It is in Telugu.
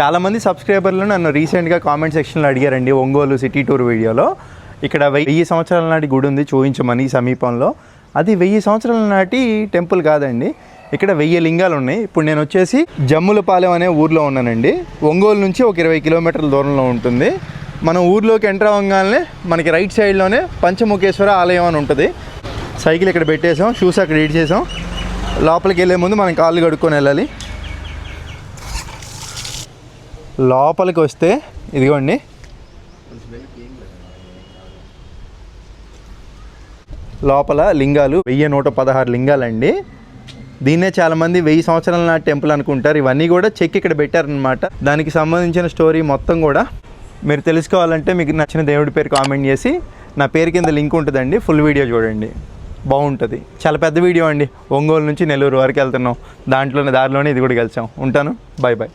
చాలామంది సబ్స్క్రైబర్లు నన్ను రీసెంట్గా కామెంట్ సెక్షన్లో అడిగారండి ఒంగోలు సిటీ టూర్ వీడియోలో. ఇక్కడ వెయ్యి సంవత్సరాల నాటి గుడి ఉంది చూపించమని సమీపంలో. అది వెయ్యి సంవత్సరాల నాటి టెంపుల్ కాదండి. ఇక్కడ వెయ్యి లింగాలు ఉన్నాయి. ఇప్పుడు నేను వచ్చేసి జమ్ములపాలెం అనే ఊర్లో ఉన్నానండి. ఒంగోలు నుంచి ఒక ఇరవై కిలోమీటర్ల దూరంలో ఉంటుంది. మనం ఊర్లోకి ఎంటర్ అవ్వగానే మనకి రైట్ సైడ్లోనే పంచముఖేశ్వర ఆలయం అని ఉంటుంది. సైకిల్ ఇక్కడ పెట్టేసాం షూస్ అక్కడ ఎడ్ చేసాం లోపలికి వెళ్ళే ముందు మనం కాళ్ళు కడుక్కొని వెళ్ళాలి. లోపలికి వస్తే ఇదిగోండి. లోపల లింగాలు వెయ్యి నూట పదహారు లింగాలండి. దీన్నే చాలామంది వెయ్యి సంవత్సరాల నాటి టెంపుల్ అనుకుంటారు. ఇవన్నీ కూడా చెక్ ఇక్కడ పెట్టారనమాట దానికి సంబంధించిన స్టోరీ మొత్తం కూడా మీరు తెలుసుకోవాలంటే మీకు నచ్చిన దేవుడి పేరు కామెంట్ చేసి నా పేరు కింద లింక్ ఉంటుందండి. ఫుల్ వీడియో చూడండి. బాగుంటుంది. చాలా పెద్ద వీడియో అండి. ఒంగోలు నుంచి నెల్లూరు వరకు వెళ్తున్నాం. దాంట్లోనే దారిలోనే ఇది కూడా కలిసాం. ఉంటాను. Bye bye